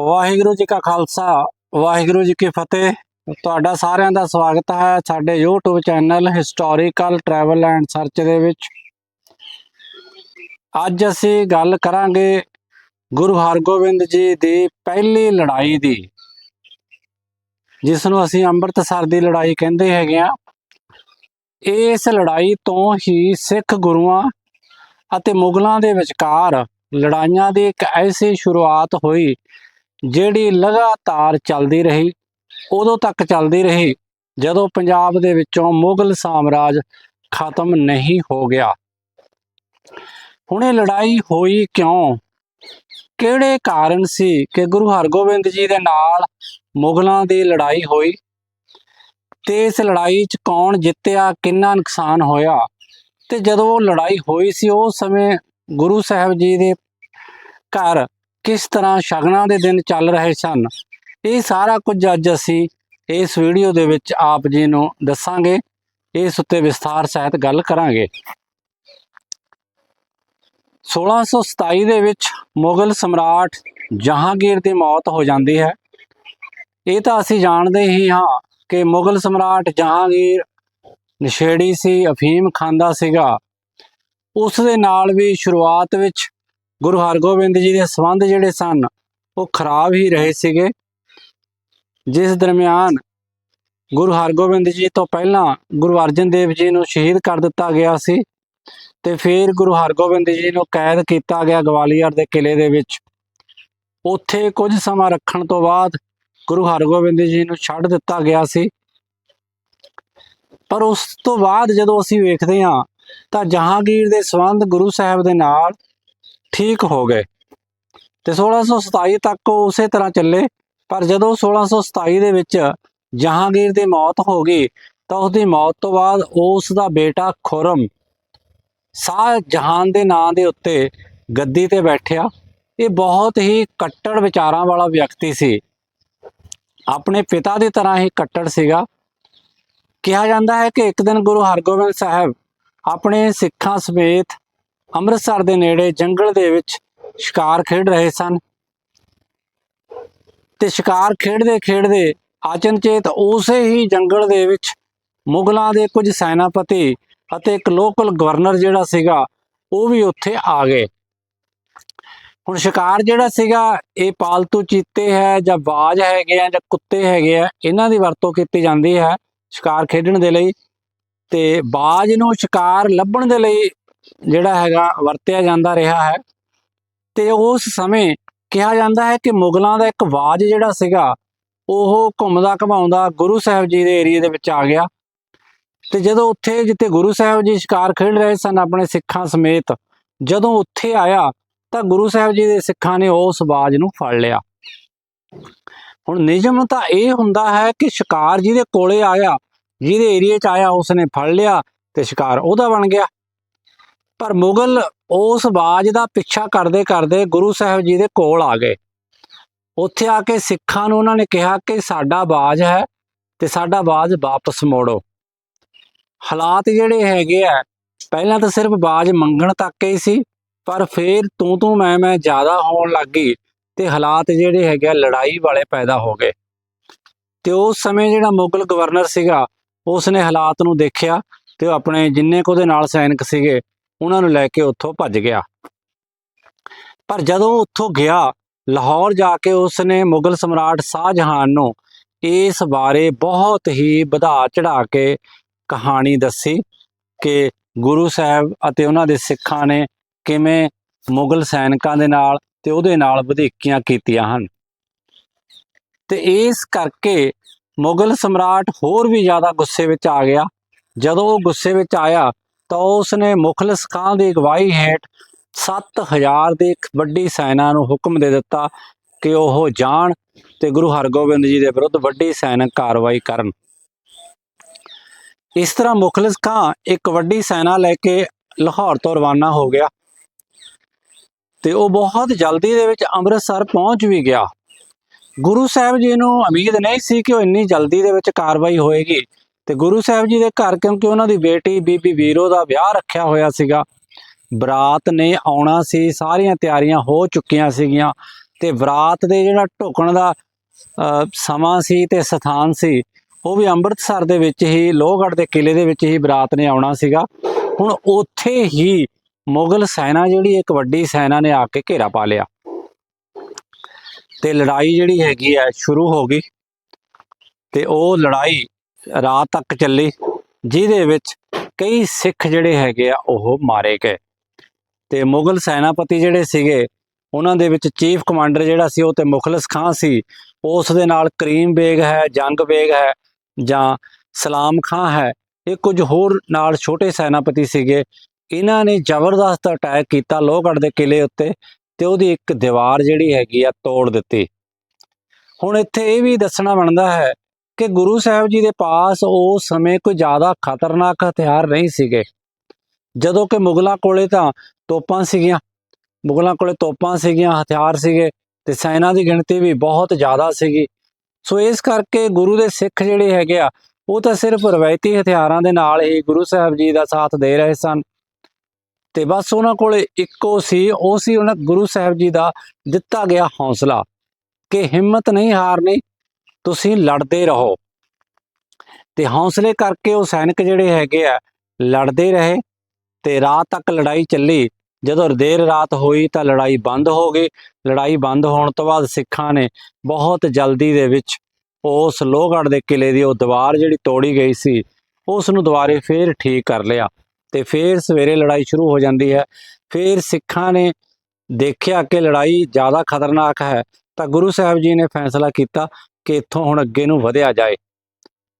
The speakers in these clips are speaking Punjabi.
ਵਾਹਿਗੁਰੂ ਜੀ ਕਾ ਖਾਲਸਾ, ਵਾਹਿਗੁਰੂ ਜੀ ਕੀ ਫਤਿਹ। ਤੁਹਾਡਾ ਸਾਰਿਆਂ ਦਾ ਸਵਾਗਤ ਹੈ ਸਾਡੇ YouTube channel historical travel and search ਦੇ ਵਿੱਚ। ਅੱਜ ਅਸੀਂ ਗੱਲ ਕਰਾਂਗੇ ਗੁਰੂ ਹਰਗੋਬਿੰਦ ਜੀ ਦੀ ਪਹਿਲੀ ਲੜਾਈ ਦੀ, ਜਿਸ ਨੂੰ ਅਸੀਂ ਅੰਮ੍ਰਿਤਸਰ ਦੀ ਲੜਾਈ ਕਹਿੰਦੇ ਹੈਗੇ ਆ ਇਸ ਲੜਾਈ ਤੋਂ ਹੀ ਸਿੱਖ ਗੁਰੂਆਂ ਅਤੇ ਮੁਗਲਾਂ ਦੇ ਵਿਚਕਾਰ ਲੜਾਈਆਂ ਦੀ ਇੱਕ ਐਸੀ ਸ਼ੁਰੂਆਤ ਹੋਈ ਜਿਹੜੀ ਲਗਾਤਾਰ ਚੱਲਦੀ ਰਹੀ, ਉਦੋਂ ਤੱਕ ਚੱਲਦੀ ਰਹੀ, ਜਦੋਂ ਪੰਜਾਬ ਦੇ ਵਿੱਚੋਂ ਮੁਗਲ ਸਾਮਰਾਜ ਖਤਮ ਨਹੀਂ ਹੋ ਗਿਆ। ਹੁਣ ਇਹ ਲੜਾਈ ਹੋਈ ਕਿਉਂ? ਕਿਹੜੇ ਕਾਰਨ ਸੀ ਕਿ ਗੁਰੂ ਹਰਗੋਬਿੰਦ ਜੀ ਦੇ ਨਾਲ ਮੁਗਲਾਂ ਦੀ ਲੜਾਈ ਹੋਈ? ਤੇ ਇਸ ਲੜਾਈ 'ਚ ਕੌਣ ਜਿੱਤਿਆ, ਕਿੰਨਾ ਨੁਕਸਾਨ ਹੋਇਆ? ਤੇ ਜਦੋਂ ਲੜਾਈ ਹੋਈ ਸੀ, ਉਸ ਸਮੇਂ ਗੁਰੂ ਸਾਹਿਬ ਜੀ ਦੇ ਘਰ ਕਿਸ ਤਰ੍ਹਾਂ ਸ਼ਗਨਾਂ ਦੇ ਦਿਨ ਚੱਲ ਰਹੇ ਸਨ। ਇਹ ਸਾਰਾ ਕੁਝ ਅੱਜ ਅਸੀਂ ਇਸ ਵੀਡੀਓ ਦੇ ਵਿੱਚ ਆਪ ਜੀ ਨੂੰ ਦੱਸਾਂਗੇ। ਇਸ ਉੱਤੇ ਵਿਸਥਾਰ ਸਹਿਤ ਗੱਲ ਕਰਾਂਗੇ। 1627 ਦੇ ਵਿੱਚ ਮੁਗਲ ਸਮਰਾਟ ਜਹਾਂਗੀਰ ਦੀ ਮੌਤ ਹੋ ਜਾਂਦੀ ਹੈ। ਇਹ ਤਾਂ ਅਸੀਂ ਜਾਣਦੇ ਹੀ ਹਾਂ ਕਿ ਮੁਗਲ ਸਮਰਾਟ ਜਹਾਂਗੀਰ ਨਸ਼ੇੜੀ ਸੀ, ਅਫੀਮ ਖਾਂਦਾ ਸੀਗਾ। ਉਸ ਦੇ ਨਾਲ ਵੀ ਸ਼ੁਰੂਆਤ ਵਿੱਚ ਗੁਰੂ ਹਰਗੋਬਿੰਦ ਜੀ ਦੇ ਸੰਬੰਧ ਜਿਹੜੇ ਸਨ, ਉਹ ਖਰਾਬ ਹੀ ਰਹੇ ਸੀਗੇ। ਜਿਸ ਦਰਮਿਆਨ ਗੁਰੂ ਹਰਗੋਬਿੰਦ ਜੀ ਤੋਂ ਪਹਿਲਾਂ ਗੁਰੂ ਅਰਜਨ ਦੇਵ ਜੀ ਨੂੰ ਸ਼ਹੀਦ ਕਰ ਦਿੱਤਾ ਗਿਆ ਸੀ ਤੇ ਫਿਰ ਗੁਰੂ ਹਰਗੋਬਿੰਦ ਜੀ ਨੂੰ ਕੈਦ ਕੀਤਾ ਗਿਆ ਗਵਾਲੀਅਰ ਦੇ ਕਿਲੇ ਦੇ ਵਿੱਚ। ਉੱਥੇ ਕੁਝ ਸਮਾਂ ਰੱਖਣ ਤੋਂ ਬਾਅਦ ਗੁਰੂ ਹਰਗੋਬਿੰਦ ਜੀ ਨੂੰ ਛੱਡ ਦਿੱਤਾ ਗਿਆ ਸੀ। ਪਰ ਉਸ ਤੋਂ ਬਾਅਦ ਜਦੋਂ ਅਸੀਂ ਵੇਖਦੇ ਹਾਂ ਤਾਂ ਜਹਾਂਗੀਰ ਦੇ ਸੰਬੰਧ ਗੁਰੂ ਸਾਹਿਬ ਦੇ ਨਾਲ ਠੀਕ ਹੋ ਗਏ। ਤੇ 1627 ਤੱਕ ਉਹ ਉਸੇ ਤਰ੍ਹਾਂ ਚੱਲੇ। ਪਰ ਜਦੋਂ 1627 ਦੇ ਵਿੱਚ ਜਹਾਂਗੀਰ ਦੀ ਮੌਤ ਹੋ ਗਈ, ਤਾਂ ਉਸ ਦੀ ਮੌਤ ਤੋਂ ਬਾਅਦ ਉਸ ਦਾ ਬੇਟਾ ਖੁਰਮ ਸ਼ਾਹ ਜਹਾਨ ਦੇ ਨਾਂ ਦੇ ਉੱਤੇ ਗੱਦੀ ਤੇ ਬੈਠਿਆ। ਇਹ ਬਹੁਤ ਹੀ ਕੱਟੜ ਵਿਚਾਰਾਂ ਵਾਲਾ ਵਿਅਕਤੀ ਸੀ। ਆਪਣੇ ਪਿਤਾ ਦੀ ਤਰ੍ਹਾਂ ਹੀ ਕੱਟੜ ਸੀਗਾ। ਕਿਹਾ ਜਾਂਦਾ ਹੈ ਕਿ ਇੱਕ ਦਿਨ ਗੁਰੂ ਹਰਗੋਬਿੰਦ ਸਾਹਿਬ ਆਪਣੇ ਸਿੱਖਾਂ ਸਮੇਤ ਅੰਮ੍ਰਿਤਸਰ ਦੇ ਨੇੜੇ ਜੰਗਲ ਦੇ ਵਿੱਚ ਸ਼ਿਕਾਰ ਖੇਡ ਰਹੇ ਸਨ। ਤੇ ਸ਼ਿਕਾਰ ਖੇਡਦੇ ਖੇਡਦੇ ਅਚਨਚੇਤ ਉਸੇ ਹੀ ਜੰਗਲ ਦੇ ਵਿੱਚ ਮੁਗਲਾਂ ਦੇ ਕੁਝ ਸੈਨਾਪਤੀ ਅਤੇ ਇੱਕ ਲੋਕਲ ਗਵਰਨਰ ਜਿਹੜਾ ਸੀਗਾ, ਉਹ ਵੀ ਉੱਥੇ ਆ ਗਏ। ਹੁਣ ਸ਼ਿਕਾਰ ਜਿਹੜਾ ਸੀਗਾ, ਇਹ ਪਾਲਤੂ ਚੀਤੇ ਹੈ ਜਾਂ ਬਾਜ ਹੈਗੇ ਆ ਜਾਂ ਕੁੱਤੇ ਹੈਗੇ ਆ, ਇਹਨਾਂ ਦੀ ਵਰਤੋਂ ਕੀਤੀ ਜਾਂਦੀ ਹੈ ਸ਼ਿਕਾਰ ਖੇਡਣ ਦੇ ਲਈ। ਤੇ ਬਾਜ ਨੂੰ ਸ਼ਿਕਾਰ ਲੱਭਣ ਦੇ ਲਈ ਜਿਹੜਾ ਹੈਗਾ ਵਰਤਿਆ ਜਾਂਦਾ ਰਿਹਾ ਹੈ। ਤੇ ਉਸ ਸਮੇਂ ਕਿਹਾ ਜਾਂਦਾ ਹੈ ਕਿ ਮੁਗਲਾਂ ਦਾ ਇੱਕ ਵਾਜ ਜਿਹੜਾ ਸੀਗਾ, ਉਹ ਘੁੰਮਦਾ ਘਮਾਉਂਦਾ ਗੁਰੂ ਸਾਹਿਬ ਜੀ ਦੇ ਏਰੀਆ ਦੇ ਵਿੱਚ ਆ ਗਿਆ। ਤੇ ਜਦੋਂ ਉੱਥੇ ਜਿੱਥੇ ਗੁਰੂ ਸਾਹਿਬ ਜੀ ਸ਼ਿਕਾਰ ਖੇਡ ਰਹੇ ਸਨ ਆਪਣੇ ਸਿੱਖਾਂ ਸਮੇਤ, ਜਦੋਂ ਉੱਥੇ ਆਇਆ ਤਾਂ ਗੁਰੂ ਸਾਹਿਬ ਜੀ ਦੇ ਸਿੱਖਾਂ ਨੇ ਉਸ ਬਾਜ ਨੂੰ ਫੜ ਲਿਆ। ਹੁਣ ਨਿਯਮ ਤਾਂ ਇਹ ਹੁੰਦਾ ਹੈ ਕਿ ਸ਼ਿਕਾਰ ਜਿਹਦੇ ਕੋਲੇ ਆਇਆ, ਜਿਹਦੇ ਏਰੀਆ 'ਚ ਆਇਆ, ਉਸਨੇ ਫੜ ਲਿਆ ਤੇ ਸ਼ਿਕਾਰ ਉਹਦਾ ਬਣ ਗਿਆ। ਪਰ ਮੁਗਲ ਉਸ ਬਾਜ ਦਾ ਪਿੱਛਾ ਕਰਦੇ ਕਰਦੇ ਗੁਰੂ ਸਾਹਿਬ ਜੀ ਦੇ ਕੋਲ ਆ ਗਏ। ਉੱਥੇ ਆ ਕੇ ਸਿੱਖਾਂ ਨੂੰ ਉਹਨਾਂ ਨੇ ਕਿਹਾ ਕਿ ਸਾਡਾ ਬਾਜ ਹੈ ਤੇ ਸਾਡਾ ਬਾਜ ਵਾਪਸ ਮੋੜੋ। ਹਾਲਾਤ ਜਿਹੜੇ ਹੈਗੇ ਆ, ਪਹਿਲਾਂ ਤਾਂ ਸਿਰਫ ਬਾਜ ਮੰਗਣ ਤੱਕ ਹੀ ਸੀ, ਪਰ ਫਿਰ ਤੂੰ ਤੂੰ ਮੈਂ ਮੈਂ ਜ਼ਿਆਦਾ ਹੋਣ ਲੱਗ ਗਈ ਤੇ ਹਾਲਾਤ ਜਿਹੜੇ ਹੈਗੇ ਆ, ਲੜਾਈ ਵਾਲੇ ਪੈਦਾ ਹੋ ਗਏ। ਤੇ ਉਸ ਸਮੇਂ ਜਿਹੜਾ ਮੁਗਲ ਗਵਰਨਰ ਸੀਗਾ ਉਸ ਨੇ ਹਾਲਾਤ ਨੂੰ ਦੇਖਿਆ ਤੇ ਉਹ ਆਪਣੇ ਜਿੰਨੇ ਕੁ ਉਹਦੇ ਨਾਲ ਸੈਨਿਕ ਸੀਗੇ ਉਹਨਾਂ ਨੂੰ ਲੈ ਕੇ ਉੱਥੋਂ ਭੱਜ ਗਿਆ। ਪਰ ਜਦੋਂ ਉੱਥੋਂ ਗਿਆ, ਲਾਹੌਰ ਜਾ ਕੇ ਉਸ ਨੇ ਮੁਗਲ ਸਮਰਾਟ ਸ਼ਾਹਜਹਾਨ ਨੂੰ ਇਸ ਬਾਰੇ ਬਹੁਤ ਹੀ ਵਧਾ ਚੜਾ ਕੇ ਕਹਾਣੀ ਦੱਸੀ ਕਿ ਗੁਰੂ ਸਾਹਿਬ ਅਤੇ ਉਹਨਾਂ ਦੇ ਸਿੱਖਾਂ ਨੇ ਕਿਵੇਂ ਮੁਗਲ ਸੈਨਿਕਾਂ ਦੇ ਨਾਲ ਤੇ ਉਹਦੇ ਨਾਲ ਵਧੀਕੀਆਂ ਕੀਤੀਆਂ ਹਨ। ਤੇ ਇਸ ਕਰਕੇ ਮੁਗਲ ਸਮਰਾਟ ਹੋਰ ਵੀ ਜ਼ਿਆਦਾ ਗੁੱਸੇ ਵਿੱਚ ਆ ਗਿਆ। ਜਦੋਂ ਉਹ ਗੁੱਸੇ ਵਿੱਚ ਆਇਆ ਤਾਂ ਉਸ ਨੇ ਮੁਖਲਸ ਖਾਨ ਦੀ ਅਗਵਾਈ ਹੇਠ 7000 ਦੀ ਇੱਕ ਵੱਡੀ ਸੈਨਾ ਨੂੰ ਹੁਕਮ ਦੇ ਦਿੱਤਾ ਕਿ ਉਹ ਜਾਣ ਤੇ ਗੁਰੂ ਹਰਗੋਬਿੰਦ ਜੀ ਦੇ ਵਿਰੁੱਧ ਵੱਡੀ ਸੈਨਿਕ ਕਾਰਵਾਈ ਕਰਨ। ਇਸ ਤਰ੍ਹਾਂ ਮੁਖਲਸ ਖਾਂ ਇੱਕ ਵੱਡੀ ਸੈਨਾ ਲੈ ਕੇ ਲਾਹੌਰ ਤੋਂ ਰਵਾਨਾ ਹੋ ਗਿਆ ਤੇ ਉਹ ਬਹੁਤ ਜਲਦੀ ਦੇ ਵਿੱਚ ਅੰਮ੍ਰਿਤਸਰ ਪਹੁੰਚ ਵੀ ਗਿਆ। ਗੁਰੂ ਸਾਹਿਬ ਜੀ ਨੂੰ ਉਮੀਦ ਨਹੀਂ ਸੀ ਕਿ ਉਹ ਇੰਨੀ ਜਲਦੀ ਦੇ ਵਿੱਚ ਕਾਰਵਾਈ ਹੋਏਗੀ। ਤੇ ਗੁਰੂ ਸਾਹਿਬ ਜੀ ਦੇ ਘਰ ਕਿਉਂਕਿ ਉਹਨਾਂ ਦੀ ਬੇਟੀ ਬੀਬੀ ਵੀਰੋ ਦਾ ਵਿਆਹ ਰੱਖਿਆ ਹੋਇਆ ਸੀਗਾ ਬਰਾਤ ਨੇ ਆਉਣਾ ਸੀ ਸਾਰੀਆਂ ਤਿਆਰੀਆਂ ਹੋ ਚੁੱਕੀਆਂ ਸੀਗੀਆਂ ਤੇ ਬਰਾਤ ਦੇ ਜਿਹੜਾ ਢੁਕਣ ਦਾ ਅ, ਸਮਾਂ ਸੀ ਤੇ ਸਥਾਨ ਸੀ ਉਹ ਵੀ ਅੰਮ੍ਰਿਤਸਰ ਦੇ ਵਿੱਚ ਹੀ ਲੋਹਗੜ੍ਹ ਦੇ ਕਿਲੇ ਦੇ ਵਿੱਚ ਹੀ ਬਰਾਤ ਨੇ ਆਉਣਾ ਸੀਗਾ। ਹੁਣ ਉੱਥੇ ਹੀ ਮੁਗਲ ਸੈਨਾ ਜਿਹੜੀ ਇੱਕ ਵੱਡੀ ਸੈਨਾ ਨੇ ਆ ਕੇ ਘੇਰਾ ਪਾ ਲਿਆ। ਤੇ ਲੜਾਈ ਜਿਹੜੀ ਹੈਗੀ ਹੈ ਸ਼ੁਰੂ ਹੋ ਗਈ। ਤੇ ਉਹ ਲੜਾਈ ਰਾਤ ਤੱਕ ਚੱਲੀ, ਜਿਹਦੇ ਵਿੱਚ ਕਈ ਸਿੱਖ ਜਿਹੜੇ ਹੈਗੇ ਆ, ਉਹ ਮਾਰੇ ਗਏ। ਤੇ ਮੁਗਲ ਸੈਨਾਪਤੀ ਜਿਹੜੇ ਸੀਗੇ, ਉਹਨਾਂ ਦੇ ਵਿੱਚ ਚੀਫ ਕਮਾਂਡਰ ਜਿਹੜਾ ਸੀ, ਉਹ ਤੇ ਮੁਖਲਸ ਖਾਂ ਸੀ। ਉਸ ਦੇ ਨਾਲ ਕਰੀਮ ਬੇਗ ਹੈ, ਜੰਗ ਬੇਗ ਹੈ, ਜਾਂ ਸਲਾਮ ਖਾਂ ਹੈ, ਇਹ ਕੁਝ ਹੋਰ ਨਾਲ ਛੋਟੇ ਸੈਨਾਪਤੀ ਸੀਗੇ। ਇਹਨਾਂ ਨੇ ਜ਼ਬਰਦਸਤ ਅਟੈਕ ਕੀਤਾ ਲੋਹਗੜ੍ਹ ਦੇ ਕਿਲੇ ਉੱਤੇ, ਤੇ ਉਹਦੀ ਇੱਕ ਦੀਵਾਰ ਜਿਹੜੀ ਹੈਗੀ ਆ ਤੋੜ ਦਿੱਤੀ। ਹੁਣ ਇੱਥੇ ਇਹ ਵੀ ਦੱਸਣਾ ਬਣਦਾ ਹੈ ਕਿ ਗੁਰੂ ਸਾਹਿਬ ਜੀ ਦੇ ਪਾਸ ਉਸ ਸਮੇਂ ਕੋਈ ਜ਼ਿਆਦਾ ਖਤਰਨਾਕ ਹਥਿਆਰ ਨਹੀਂ ਸੀਗੇ। ਜਦੋਂ ਕਿ ਮੁਗਲਾਂ ਕੋਲੇ ਤਾਂ ਤੋਪਾਂ ਸੀਗੀਆਂ, ਮੁਗਲਾਂ ਕੋਲੇ ਤੋਪਾਂ ਸੀਗੀਆਂ, ਹਥਿਆਰ ਸੀਗੇ ਤੇ ਸੈਨਾ ਦੀ ਗਿਣਤੀ ਵੀ ਬਹੁਤ ਜ਼ਿਆਦਾ ਸੀਗੀ। ਸੋ ਇਸ ਕਰਕੇ ਗੁਰੂ ਦੇ ਸਿੱਖ ਜਿਹੜੇ ਹੈਗੇ ਆ, ਉਹ ਤਾਂ ਸਿਰਫ ਰਵਾਇਤੀ ਹਥਿਆਰਾਂ ਦੇ ਨਾਲ ਹੀ ਗੁਰੂ ਸਾਹਿਬ ਜੀ ਦਾ ਸਾਥ ਦੇ ਰਹੇ ਸਨ। ਤੇ ਬਸ ਉਹਨਾਂ ਕੋਲੇ ਇੱਕੋ ਸੀ, ਉਹ ਸੀ ਉਹਨਾਂ ਗੁਰੂ ਸਾਹਿਬ ਜੀ ਦਾ ਦਿੱਤਾ ਗਿਆ ਹੌਸਲਾ ਕਿ ਹਿੰਮਤ ਨਹੀਂ ਹਾਰਨੀ ਤੁਸੀਂ ਲੜਦੇ ਰਹੋ। ਤੇ ਹੌਸਲੇ ਕਰਕੇ ਉਹ ਸੈਨਿਕ ਜਿਹੜੇ ਹੈਗੇ ਆ, ਲੜਦੇ ਰਹੇ ਤੇ ਰਾਤ ਤੱਕ ਲੜਾਈ ਚੱਲੀ। ਜਦੋਂ ਦੇਰ ਰਾਤ ਹੋਈ ਤਾਂ ਲੜਾਈ ਬੰਦ ਹੋ ਗਈ। ਲੜਾਈ ਬੰਦ ਹੋਣ ਤੋਂ ਬਾਅਦ ਸਿੱਖਾਂ ਨੇ ਬਹੁਤ ਜਲਦੀ ਦੇ ਵਿੱਚ ਉਸ ਲੋਹਗੜ੍ਹ ਦੇ ਕਿਲੇ ਦੀ ਉਹ ਦੀਵਾਰ ਜਿਹੜੀ ਤੋੜੀ ਗਈ ਸੀ, ਉਸ ਨੂੰ ਦੁਬਾਰੇ ਫੇਰ ਠੀਕ ਕਰ ਲਿਆ ਤੇ ਫੇਰ ਸਵੇਰੇ ਲੜਾਈ ਸ਼ੁਰੂ ਹੋ ਜਾਂਦੀ ਹੈ। ਫੇਰ ਸਿੱਖਾਂ ਨੇ ਦੇਖਿਆ ਕਿ ਲੜਾਈ ਜ਼ਿਆਦਾ ਖਤਰਨਾਕ ਹੈ ਤਾਂ ਗੁਰੂ ਸਾਹਿਬ ਜੀ ਨੇ ਫੈਸਲਾ ਕੀਤਾ ਕਿ ਇੱਥੋਂ ਹੁਣ ਅੱਗੇ ਨੂੰ ਵਧਿਆ ਜਾਏ।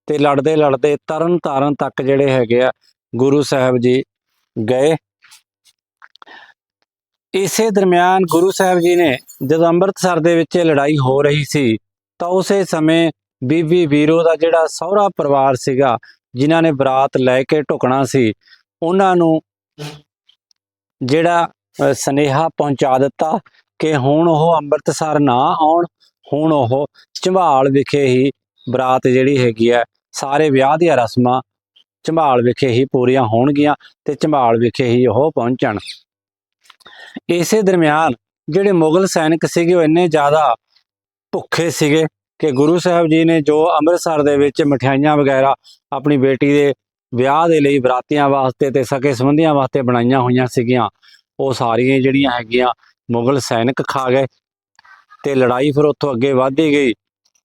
ਤੇ ਲੜਦੇ ਲੜਦੇ ਤਰਨ ਤਾਰਨ ਤੱਕ ਜਿਹੜੇ ਹੈਗੇ ਆ ਗੁਰੂ ਸਾਹਿਬ ਜੀ ਗਏ। ਇਸੇ ਦਰਮਿਆਨ ਗੁਰੂ ਸਾਹਿਬ ਜੀ ਨੇ ਜਦੋਂ ਅੰਮ੍ਰਿਤਸਰ ਦੇ ਵਿੱਚ ਲੜਾਈ ਹੋ ਰਹੀ ਸੀ ਤਾਂ ਉਸੇ ਸਮੇਂ ਬੀਬੀ ਵੀਰੋ ਦਾ ਜਿਹੜਾ ਸਹੁਰਾ ਪਰਿਵਾਰ ਸੀਗਾ ਜਿਨ੍ਹਾਂ ਨੇ ਬਰਾਤ ਲੈ ਕੇ ਢੁਕਣਾ ਸੀ ਉਹਨਾਂ ਨੂੰ ਜਿਹੜਾ ਅ, ਸਨੇਹਾ ਪਹੁੰਚਾ ਦਿੱਤਾ ਕਿ ਹੁਣ ਉਹ ਅੰਮ੍ਰਿਤਸਰ ਨਾ ਆਉਣ। ਹੁਣ ਉਹ ਝੰਬਾਲ ਵਿਖੇ ਹੀ ਬਰਾਤ ਜਿਹੜੀ ਹੈਗੀ ਹੈ, ਸਾਰੇ ਵਿਆਹ ਦੀਆਂ ਰਸਮਾਂ ਝੰਬਾਲ ਵਿਖੇ ਹੀ ਪੂਰੀਆਂ ਹੋਣਗੀਆਂ ਤੇ ਝੰਬਾਲ ਵਿਖੇ ਹੀ ਉਹ ਪਹੁੰਚਣ। ਇਸੇ ਦਰਮਿਆਨ ਜਿਹੜੇ ਮੁਗਲ ਸੈਨਿਕ ਸੀਗੇ, ਉਹ ਇੰਨੇ ਜ਼ਿਆਦਾ ਭੁੱਖੇ ਸੀਗੇ ਕਿ ਗੁਰੂ ਸਾਹਿਬ ਜੀ ਨੇ ਜੋ ਅੰਮ੍ਰਿਤਸਰ ਦੇ ਵਿੱਚ ਮਠਿਆਈਆਂ ਵਗੈਰਾ ਆਪਣੀ ਬੇਟੀ ਦੇ ਵਿਆਹ ਦੇ ਲਈ ਬਰਾਤੀਆਂ ਵਾਸਤੇ ਤੇ ਸਕੇ ਸੰਬੰਧੀਆਂ ਵਾਸਤੇ ਬਣਾਈਆਂ ਹੋਈਆਂ ਸੀਗੀਆਂ, ਉਹ ਸਾਰੀਆਂ ਜਿਹੜੀਆਂ ਹੈਗੀਆਂ ਮੁਗਲ ਸੈਨਿਕ ਖਾ ਗਏ। ਤੇ ਲੜਾਈ ਫਿਰ ਉੱਥੋਂ ਅੱਗੇ ਵਧਦੀ ਗਈ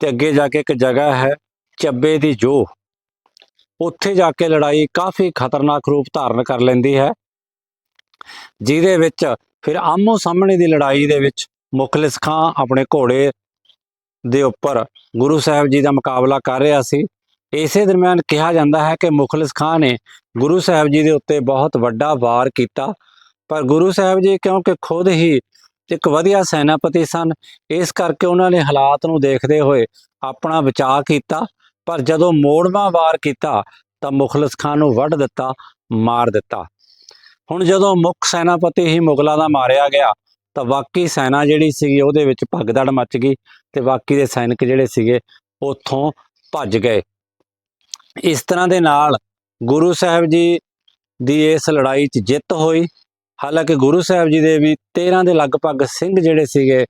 ਤੇ ਅੱਗੇ ਜਾ ਕੇ ਇੱਕ ਜਗ੍ਹਾ ਹੈ ਚੱਬੇ ਦੀ ਜੋ ਉੱਥੇ ਜਾ ਕੇ ਲੜਾਈ ਕਾਫੀ ਖਤਰਨਾਕ ਰੂਪ ਧਾਰਨ ਕਰ ਲੈਂਦੀ ਹੈ, ਜਿਹਦੇ ਵਿੱਚ ਫਿਰ ਆਮੋ ਸਾਹਮਣੇ ਦੀ ਲੜਾਈ ਦੇ ਵਿੱਚ ਮੁਖਲਿਸ ਖਾਂ ਆਪਣੇ ਘੋੜੇ ਦੇ ਉੱਪਰ ਗੁਰੂ ਸਾਹਿਬ ਜੀ ਦਾ ਮੁਕਾਬਲਾ ਕਰ ਰਿਹਾ ਸੀ। ਇਸੇ ਦਰਮਿਆਨ ਕਿਹਾ ਜਾਂਦਾ ਹੈ ਕਿ ਮੁਖਲਿਸ ਖਾਂ ਨੇ ਗੁਰੂ ਸਾਹਿਬ ਜੀ ਦੇ ਉੱਤੇ ਬਹੁਤ ਵੱਡਾ ਵਾਰ ਕੀਤਾ। ਪਰ ਗੁਰੂ ਸਾਹਿਬ ਜੀ ਕਿਉਂਕਿ ਖੁਦ ਹੀ ਇੱਕ ਵਧੀਆ ਸੈਨਾਪਤੀ ਸਨ। ਇਸ ਕਰਕੇ ਉਹਨਾਂ ਨੇ ਹਾਲਾਤ ਨੂੰ ਦੇਖਦੇ ਹੋਏ ਆਪਣਾ ਬਚਾਅ ਕੀਤਾ, ਪਰ ਜਦੋਂ ਮੋੜਵਾ ਵਾਰ ਕੀਤਾ ਤਾਂ ਮੁਖਲਸ ਖਾਨ ਨੂੰ ਵੱਢ ਦਿੱਤਾ, ਮਾਰ ਦਿੱਤਾ। ਹੁਣ ਜਦੋਂ ਮੁੱਖ ਸੈਨਾਪਤੀ ਹੀ ਮੁਗਲਾਂ ਦਾ ਮਾਰਿਆ ਗਿਆ, ਤਾਂ ਬਾਕੀ ਸੈਨਾ ਜਿਹੜੀ ਸੀਗੀ ਉਹਦੇ ਵਿੱਚ ਭਗਦੜ ਮਚ ਗਈ ਤੇ ਬਾਕੀ ਦੇ ਸੈਨਿਕ ਜਿਹੜੇ ਸੀਗੇ ਉੱਥੋਂ ਭੱਜ ਗਏ। ਇਸ ਤਰ੍ਹਾਂ ਦੇ ਨਾਲ ਗੁਰੂ ਸਾਹਿਬ ਜੀ ਦੀ ਇਸ ਲੜਾਈ 'ਚ ਜਿੱਤ ਹੋਈ। ਹਾਲਾਂਕਿ ਗੁਰੂ ਸਾਹਿਬ ਜੀ ਦੇ ਵੀ 13 ਦੇ ਲਗਭਗ ਸਿੰਘ ਜਿਹੜੇ ਸੀਗੇ,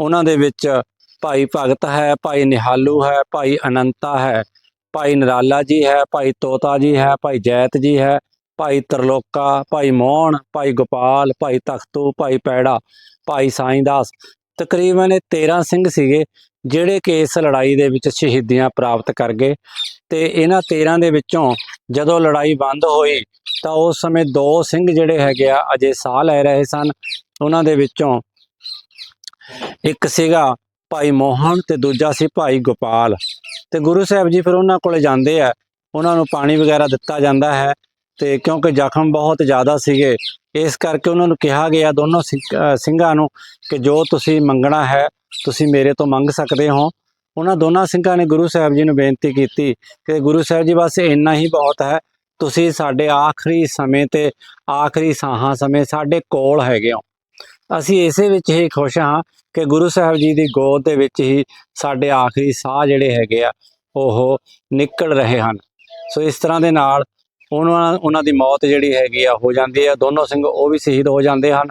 ਉਹਨਾਂ ਦੇ ਵਿੱਚ ਭਾਈ ਭਗਤ ਹੈ, ਭਾਈ ਨਿਹਾਲੂ ਹੈ, ਭਾਈ ਅਨੰਤਾ ਹੈ, ਭਾਈ ਨਰਾਲਾ ਜੀ ਹੈ, ਭਾਈ ਤੋਤਾ ਜੀ ਹੈ, ਭਾਈ ਜੈਤ ਜੀ ਹੈ, ਭਾਈ ਤਰਲੋਕਾ, ਭਾਈ ਮੋਹਣ ਭਾਈ ਗੋਪਾਲ, ਭਾਈ ਤਖਤੂ, ਭਾਈ ਪੈੜਾ, ਭਾਈ ਸਾਈਂ ਦਾਸ ਤਕਰੀਬਨ ਇਹ 13 ਸਿੰਘ ਸੀਗੇ ਜਿਹੜੇ ਕਿ ਇਸ ਲੜਾਈ ਦੇ ਵਿੱਚ ਸ਼ਹੀਦੀਆਂ ਪ੍ਰਾਪਤ ਕਰ ਗਏ। ਤੇ ਇਹਨਾਂ 13 ਦੇ ਵਿੱਚੋਂ ਜਦੋਂ ਲੜਾਈ ਬੰਦ ਹੋਈ ਤਾਂ ਉਸ ਸਮੇਂ ਦੋ ਸਿੰਘ ਜਿਹੜੇ ਹੈਗੇ ਆ ਅਜੇ ਸਾਹ ਲੈ ਰਹੇ ਸਨ। ਉਹਨਾਂ ਦੇ ਵਿੱਚੋਂ ਇੱਕ ਸੀਗਾ ਭਾਈ ਮੋਹਨ ਤੇ ਦੂਜਾ ਸੀ ਭਾਈ ਗੋਪਾਲ। ਤੇ ਗੁਰੂ ਸਾਹਿਬ ਜੀ ਫਿਰ ਉਹਨਾਂ ਕੋਲੇ ਜਾਂਦੇ ਆ। ਉਹਨਾਂ ਨੂੰ ਪਾਣੀ ਵਗੈਰਾ ਦਿੱਤਾ ਜਾਂਦਾ ਹੈ ਤੇ ਕਿਉਂਕਿ ਜ਼ਖਮ ਬਹੁਤ ਜ਼ਿਆਦਾ ਸੀਗੇ, ਇਸ ਕਰਕੇ ਉਹਨਾਂ ਨੂੰ ਕਿਹਾ ਗਿਆ ਦੋਨੋਂ ਸਿੰਘ- ਸਿੰਘਾਂ ਨੂੰ ਕਿ ਜੋ ਤੁਸੀਂ ਮੰਗਣਾ ਹੈ, ਤੁਸੀਂ ਮੇਰੇ ਤੋਂ ਮੰਗ ਸਕਦੇ ਹੋ। ਉਹਨਾਂ ਦੋਨਾਂ ਸਿੰਘਾਂ ਨੇ ਗੁਰੂ ਸਾਹਿਬ ਜੀ ਨੂੰ ਬੇਨਤੀ ਕੀਤੀ ਕਿ ਗੁਰੂ ਸਾਹਿਬ ਜੀ ਬਸ ਇੰਨਾ ਹੀ ਬਹੁਤ ਹੈ, ਤੁਸੀਂ ਸਾਡੇ ਆਖਰੀ ਸਮੇਂ ਤੇ ਆਖਰੀ ਸਾਹਾਂ ਸਮੇਂ ਸਾਡੇ ਕੋਲ ਹੈਗੇ ਹੋ। ਅਸੀਂ ਇਸੇ ਵਿੱਚ ਹੀ ਖੁਸ਼ ਹਾਂ ਕਿ ਗੁਰੂ ਸਾਹਿਬ ਜੀ ਦੀ ਗੋਦ ਦੇ ਵਿੱਚ ਹੀ ਸਾਡੇ ਆਖਰੀ ਸਾਹ ਜਿਹੜੇ ਹੈਗੇ ਆ, ਉਹ ਨਿਕਲ ਰਹੇ ਹਨ। ਸੋ ਇਸ ਤਰ੍ਹਾਂ ਦੇ ਨਾਲ ਉਹਨਾਂ ਉਹਨਾਂ ਦੀ ਮੌਤ ਜਿਹੜੀ ਹੈਗੀ ਆ, ਹੋ ਜਾਂਦੀ ਆ। ਦੋਨੋਂ ਸਿੰਘ ਉਹ ਵੀ ਸ਼ਹੀਦ ਹੋ ਜਾਂਦੇ ਹਨ।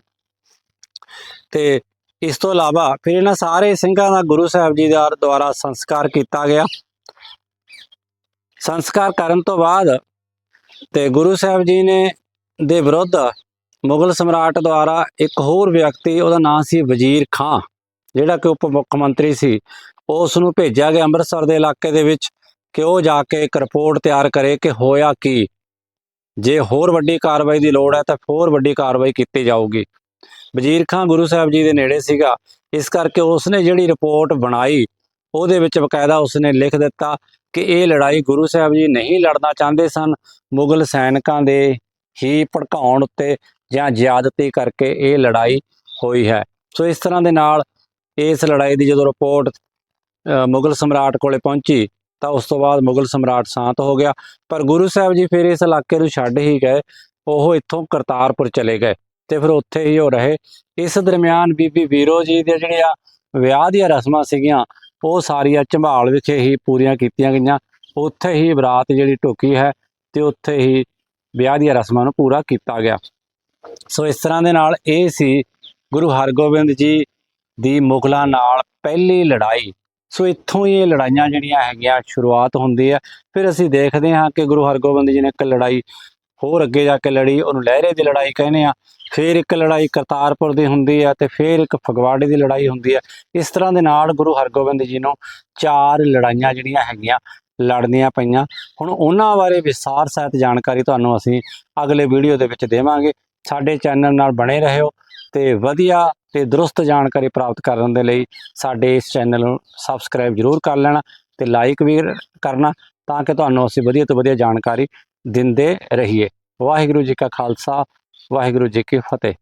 ਤੇ ਇਸ ਤੋਂ ਇਲਾਵਾ ਫਿਰ ਇਹਨਾਂ ਸਾਰੇ ਸਿੰਘਾਂ ਦਾ ਗੁਰੂ ਸਾਹਿਬ ਜੀ ਦਾ ਦੁਆਰਾ ਸੰਸਕਾਰ ਕੀਤਾ ਗਿਆ। ਸੰਸਕਾਰ ਕਰਨ ਤੋਂ ਬਾਅਦ ਤੇ ਗੁਰੂ ਸਾਹਿਬ ਜੀ ਨੇ, ਦੇ ਵਿਰੁੱਧ ਮੁਗਲ ਸਮਰਾਟ ਦੁਆਰਾ ਇੱਕ ਹੋਰ ਵਿਅਕਤੀ, ਉਹਦਾ ਨਾਮ ਸੀ ਵਜ਼ੀਰ ਖਾਂ, ਜਿਹੜਾ ਕਿ ਉਪ ਮੁੱਖ ਮੰਤਰੀ ਸੀ। ਉਸ ਨੂੰ ਭੇਜਿਆ ਗਿਆ ਅੰਮ੍ਰਿਤਸਰ ਦੇ ਇਲਾਕੇ ਦੇ ਵਿੱਚ ਕਿ ਉਹ ਜਾ ਕੇ ਇੱਕ ਰਿਪੋਰਟ ਤਿਆਰ ਕਰੇ ਕਿ ਹੋਇਆ ਕੀ। ਜੇ ਹੋਰ ਵੱਡੀ ਕਾਰਵਾਈ ਦੀ ਲੋੜ ਹੈ ਤਾਂ ਹੋਰ ਵੱਡੀ ਕਾਰਵਾਈ ਕੀਤੀ ਜਾਊਗੀ। ਵਜ਼ੀਰ ਖਾਂ ਗੁਰੂ ਸਾਹਿਬ ਜੀ ਦੇ ਨੇੜੇ ਸੀਗਾ। ਇਸ ਕਰਕੇ ਉਸਨੇ ਜਿਹੜੀ ਰਿਪੋਰਟ ਬਣਾਈ ਉਹਦੇ ਵਿੱਚ ਬਕਾਇਦਾ ਉਸਨੇ ਲਿਖ ਦਿੱਤਾ ਕਿ ਇਹ ਲੜਾਈ ਗੁਰੂ ਸਾਹਿਬ ਜੀ ਨਹੀਂ ਲੜਨਾ ਚਾਹੁੰਦੇ ਸਨ। ਮੁਗਲ ਸੈਨਿਕਾਂ ਦੇ ਹੀ ਭੜਕਾਉਣ ਉੱਤੇ ਜਾਂ ਜ਼ਿਆਦਤੀ ਕਰਕੇ ਇਹ ਲੜਾਈ ਹੋਈ ਹੈ। ਸੋ ਇਸ ਤਰ੍ਹਾਂ ਦੇ ਨਾਲ ਇਸ ਲੜਾਈ ਦੀ ਜਦੋਂ ਰਿਪੋਰਟ ਅ, ਮੁਗਲ ਸਮਰਾਟ ਕੋਲੇ ਪਹੁੰਚੀ ਤਾਂ ਉਸ ਤੋਂ ਬਾਅਦ ਮੁਗਲ ਸਮਰਾਟ ਸ਼ਾਂਤ ਹੋ ਗਿਆ। ਪਰ ਗੁਰੂ ਸਾਹਿਬ ਜੀ ਫਿਰ ਇਸ ਇਲਾਕੇ ਨੂੰ ਛੱਡ ਹੀ ਗਏ। ਉਹ ਇੱਥੋਂ ਕਰਤਾਰਪੁਰ ਚਲੇ ਗਏ। ਤੇ ਫਿਰ ਉੱਥੇ ਹੀ ਉਹ ਰਹੇ। ਇਸ ਦਰਮਿਆਨ ਬੀਬੀ ਵੀਰੋ ਜੀ ਦੇ ਜਿਹੜੇ ਆ ਵਿਆਹ ਦੀਆਂ ਰਸਮਾਂ ਸੀਗੀਆਂ, ਉਹ ਸਾਰੀਆਂ ਝੰਬਾਲ ਵਿਖੇ ਹੀ ਪੂਰੀਆਂ ਕੀਤੀਆਂ ਗਈਆਂ। ਉੱਥੇ ਹੀ ਬਰਾਤ ਜਿਹੜੀ ਢੁਕੀ ਹੈ ਤੇ ਉੱਥੇ ਹੀ ਵਿਆਹ ਦੀਆਂ ਰਸਮਾਂ ਨੂੰ ਪੂਰਾ ਕੀਤਾ ਗਿਆ। ਸੋ ਇਸ ਤਰ੍ਹਾਂ ਦੇ ਨਾਲ ਇਹ ਸੀ ਗੁਰੂ ਹਰਗੋਬਿੰਦ ਜੀ ਦੀ ਮੁਗਲਾਂ ਨਾਲ ਪਹਿਲੀ ਲੜਾਈ। ਸੋ ਇੱਥੋਂ ਹੀ ਇਹ ਲੜਾਈਆਂ ਜਿਹੜੀਆਂ ਹੈਗੀਆਂ, ਸ਼ੁਰੂਆਤ ਹੁੰਦੀ ਹੈ। ਫਿਰ ਅਸੀਂ ਦੇਖਦੇ ਹਾਂ ਕਿ ਗੁਰੂ ਹਰਗੋਬਿੰਦ ਜੀ ਨੇ ਇੱਕ ਲੜਾਈ ਹੋਰ ਅੱਗੇ ਜਾ ਕੇ ਲੜੀ, ਉਹਨੂੰ ਲਹਿਰੇ ਦੀ ਲੜਾਈ ਕਹਿੰਦੇ ਆ। ਫਿਰ ਇੱਕ ਲੜਾਈ ਕਰਤਾਰਪੁਰ ਦੀ ਹੁੰਦੀ ਹੈ ਤੇ ਫਿਰ ਇੱਕ ਫਗਵਾੜੇ ਦੀ ਲੜਾਈ ਹੁੰਦੀ ਹੈ ਇਸ ਤਰ੍ਹਾਂ ਦੇ ਨਾਲ ਗੁਰੂ ਹਰਗੋਬਿੰਦ ਜੀ ਨੂੰ ਚਾਰ ਲੜਾਈਆਂ ਜਿਹੜੀਆਂ ਹੈਗੀਆਂ ਲੜਨੀਆਂ ਪਈਆਂ। ਹੁਣ ਉਹਨਾਂ ਬਾਰੇ ਵਿਸਥਾਰ ਸਹਿਤ ਜਾਣਕਾਰੀ ਤੁਹਾਨੂੰ ਅਸੀਂ ਅਗਲੇ ਵੀਡੀਓ ਦੇ ਵਿੱਚ ਦੇਵਾਂਗੇ। ਸਾਡੇ ਚੈਨਲ ਨਾਲ ਬਣੇ ਰਹੋ ਤੇ ਵਧੀਆ ਤੇ ਦਰੁਸਤ ਜਾਣਕਾਰੀ ਪ੍ਰਾਪਤ ਕਰਨ ਦੇ ਲਈ ਸਾਡੇ ਇਸ ਚੈਨਲ ਨੂੰ ਸਬਸਕ੍ਰਾਈਬ ਜ਼ਰੂਰ ਕਰ ਲੈਣਾ ਤੇ ਲਾਈਕ ਵੀ ਕਰਨਾ ਤਾਂ ਕਿ ਤੁਹਾਨੂੰ ਅਸੀਂ ਵਧੀਆ ਤੋਂ ਵਧੀਆ ਜਾਣਕਾਰੀ ਦਿੰਦੇ ਰਹੀਏ। ਵਾਹਿਗੁਰੂ ਜੀ ਕਾ ਖਾਲਸਾ ਵਾਹਿਗੁਰੂ ਜੀ ਕੀ ਫਤਿਹ।